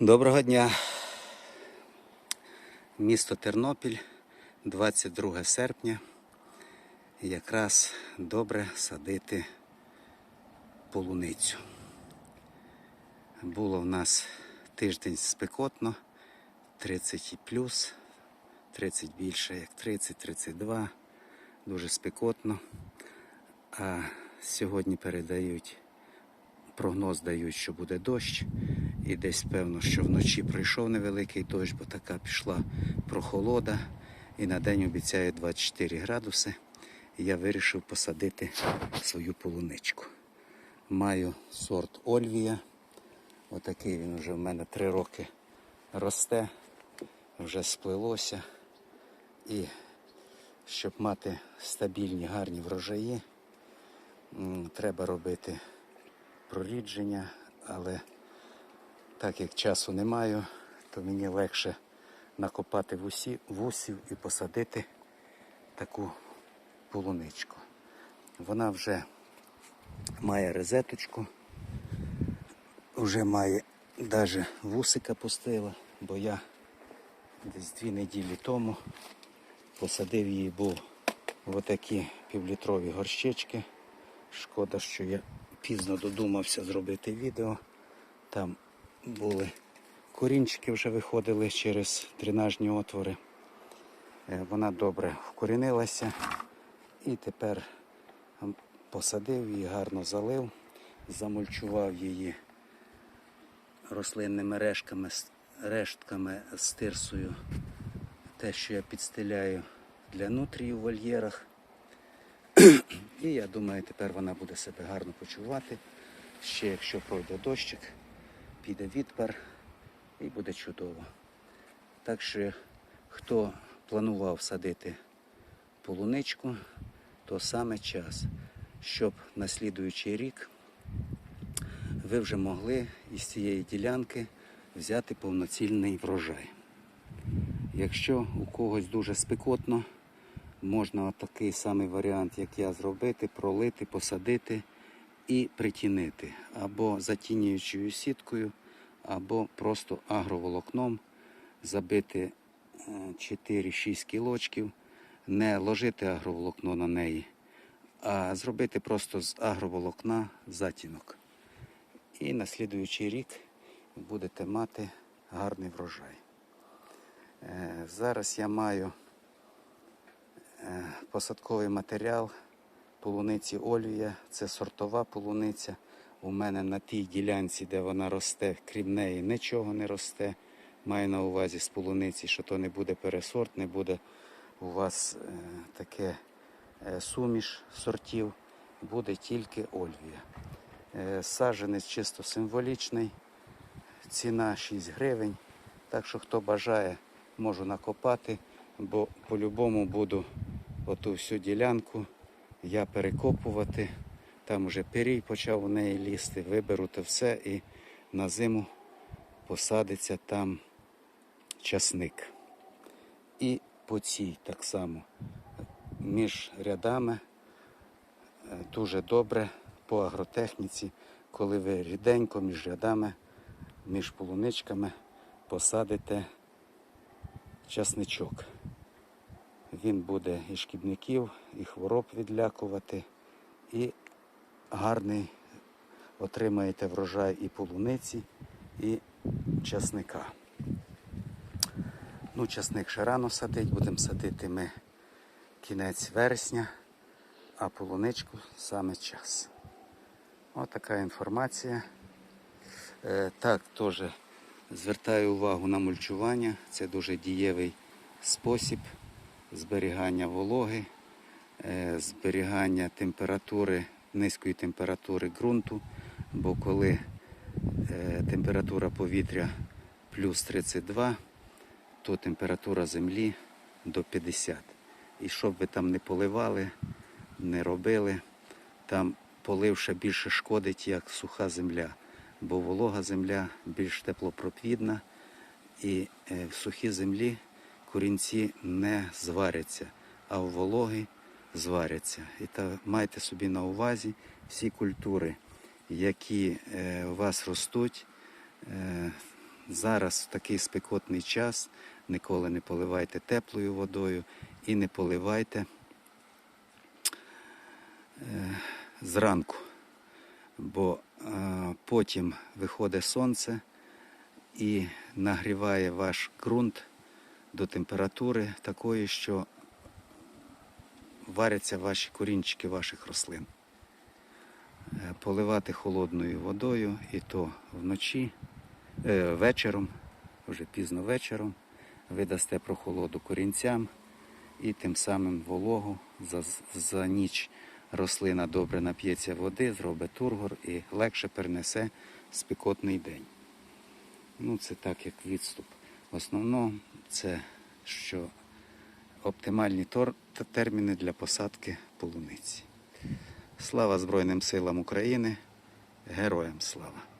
Доброго дня. Місто Тернопіль, 22 серпня. Якраз добре садити полуницю. Було в нас тиждень спекотно, 30 і плюс, 30 більше, як 30-32. Дуже спекотно. А сьогодні передають прогноз дають, що буде дощ. І десь певно, що вночі пройшов невеликий дощ, бо така пішла прохолода. І на день обіцяє 24 градуси. І я вирішив посадити свою полуничку. Маю сорт Ольвія. Отакий він вже в мене 3 роки росте, вже сплилося. І щоб мати стабільні гарні врожаї, треба робити прорідження, але так як часу не маю, то мені легше накопати вусі, вусів і посадити таку полуничку. Вона вже має розеточку, вже має навіть вусика пустила, бо я десь дві неділі тому посадив її був в отакі півлітрові горщички. Шкода, що я пізно додумався зробити відео. Там були корінчики вже виходили через дренажні отвори. Е, Вона добре вкорінилася і тепер посадив її, гарно залив, замульчував її рослинними решками, рештками з тирсою. Те, що я підстеляю для нутрії у вольєрах. І я думаю, тепер вона буде себе гарно почувати. Ще якщо пройде дощик, піде відпар і буде чудово. Так що, хто планував садити полуничку, то саме час, щоб на слідуючий рік ви вже могли із цієї ділянки взяти повноцінний врожай. Якщо у когось дуже спекотно, можна такий самий варіант, як я зробити, пролити, посадити і притінити. Або затінюючою сіткою, або просто агроволокном забити е, 4-6 кілочків, не ложити агроволокно на неї, а зробити просто з агроволокна затінок. І на слідуючий рік будете мати гарний врожай. Е, Зараз я маю е, посадковий матеріал полуниці Олія. Це сортова полуниця. У мене на тій ділянці, де вона росте, крім неї нічого не росте. Маю на увазі з полуниці, що то не буде пересорт, не буде у вас е, таке е, суміш сортів, буде тільки Ольвія. Е, саджанець чисто символічний, ціна 6 гривень. Так що хто бажає, можу накопати, бо по-любому буду оту всю ділянку я перекопувати. Там вже пирій почав у неї лізти, виберу те все і на зиму посадиться там часник. І по цій так само між рядами е, дуже добре по агротехніці, коли ви ріденько між рядами, між полуничками посадите часничок. Він буде і шкідників, і хвороб відлякувати, і гарний отримаєте врожай і полуниці, і часника. Ну, часник ще рано садить, будемо садити ми кінець вересня, а полуничку саме час. Ось така інформація. Е, так, теж звертаю увагу на мульчування. Це дуже дієвий спосіб зберігання вологи, е, зберігання температури, низької температури ґрунту, бо коли е, температура повітря плюс 32, то температура землі до 50. І щоб ви там не поливали, не робили, там полив більше шкодить, як суха земля, бо волога земля більш теплопропідна, і е, в сухій землі корінці не зваряться, а в вологі зваряться. І та майте собі на увазі всі культури, які е, у вас ростуть, е, зараз в такий спекотний час ніколи не поливайте теплою водою і не поливайте е, зранку, бо е, потім виходить сонце і нагріває ваш ґрунт до температури такої, що варяться ваші корінчики ваших рослин. Е, Поливати холодною водою і то вночі, е, вечором, вже пізно вечором, ви дасте прохолоду корінцям і тим самим вологу за, за ніч рослина добре нап'ється води, зробить тургор і легше перенесе спекотний день. Ну, це так, як відступ. В основному це що оптимальні тор- терміни для посадки полуниці. Слава Збройним силам України! Героям слава!